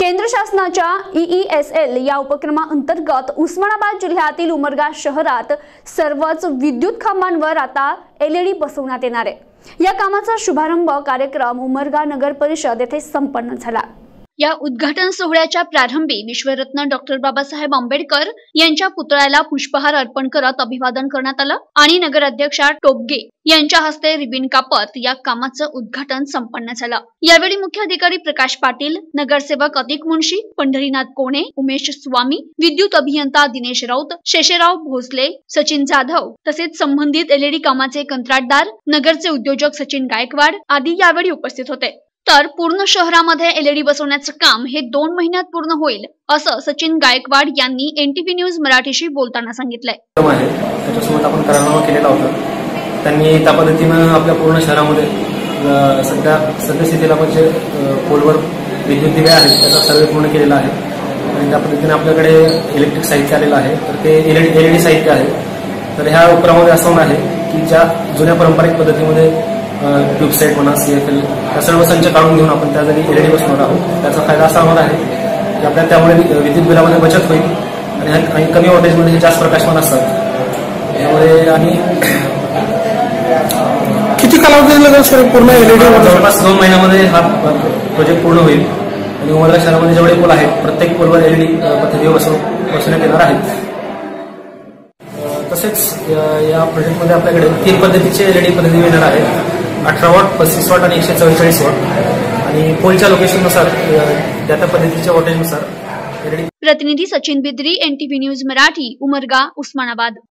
केंद्र शासनाच्या E S L या उपक्रमाअंतर्गत उस्मानाबाद जिल्ह्यातील उमरगा शहरात सर्वच विद्युत खांबांवर आता एलईडी बसवण्यात येणार आहे. या कामाचा शुभारंभ कार्यक्रम उमरगा नगर परिषद येथे संपन्न झाला. या उद्घाटन सोहळ्याच्या प्रारंभी विश्वरत्न डॉक्टर बाबासाहेब आंबेडकर यांच्या पुतळ्याला पुष्पहार अर्पण करत अभिवादन करण्यात आलं आणि नगराध्यक्षा टोपगे यांच्या हस्ते रिबिन कापत या कामाचं उद्घाटन संपन्न झालं. यावेळी मुख्य अधिकारी प्रकाश पाटील नगरसेवक अधिक मुंशी पंढरीनाथ कोणे उमेश स्वामी विद्युत अभियंता दिनेश राऊत शेषराव भोसले सचिन जाधव तसेच संबंधित एलईडी कामाचे कंत्राटदार नगरचे उद्योजक सचिन गायकवाड आदी यावेळी उपस्थित होते. तर पूर्ण शहरामध्ये एलईडी बसवण्याचं काम हे दोन महिन्यात पूर्ण होईल असं सचिन गायकवाड यांनी एनटीव्ही न्यूज मराठीशी बोलताना सांगितलंय. त्याच्यासोबत आपण करारनामा केलेला होता. त्यांनी त्या पद्धतीनं आपल्या पूर्ण शहरामध्ये सध्या सद्यस्थितीला म्हणजे पोलवर विद्युत दिवे आहेत त्याचा सर्वे पूर्ण केलेला आहे. आणि त्या पद्धतीने आपल्याकडे इलेक्ट्रिक साहित्य आलेलं आहे. तर ते एलईडी एलईडी साहित्य आहे. तर ह्या उपक्रमामध्ये असं आहे की ज्या जुन्या पारंपरिक पद्धतीमध्ये ट्यूबसाईट म्हणा सी एफ एल त्या सर्व संच काढून घेऊन आपण त्या जागी एलईडी बसवणार आहोत. त्याचा फायदा असा होणार आहे की आपल्याला त्यामुळे विद्युत बिलामध्ये बचत होईल आणि आणि कमी वोल्टेजमध्ये हे जास्त प्रकाशमान असतात. त्यामुळे आणि किती कालावधी लागेल सर? पूर्ण एलईडी जवळपास दोन महिन्यामध्ये हा प्रोजेक्ट पूर्ण होईल. आणि उमरगा शहरामध्ये जेवढे पोल आहेत प्रत्येक पोलवर एलईडी पद्धतीवर बसव बसवण्यात येणार आहेत. तसेच या प्रोजेक्टमध्ये आपल्याकडे तीन पद्धतीचे एलईडी पद्धती येणार आहेत. अठरा वॉट पस्तीस वॉट आणि एकशे चव्वेचाळीस वॉट. आणि पोलच्या लोकेशननुसार अ, त्या त्या पद्धतीच्या वॉटेजनुसार प्रतिनिधी सचिन बिद्री एनटीव्ही न्यूज मराठी उमरगा उस्मानाबाद.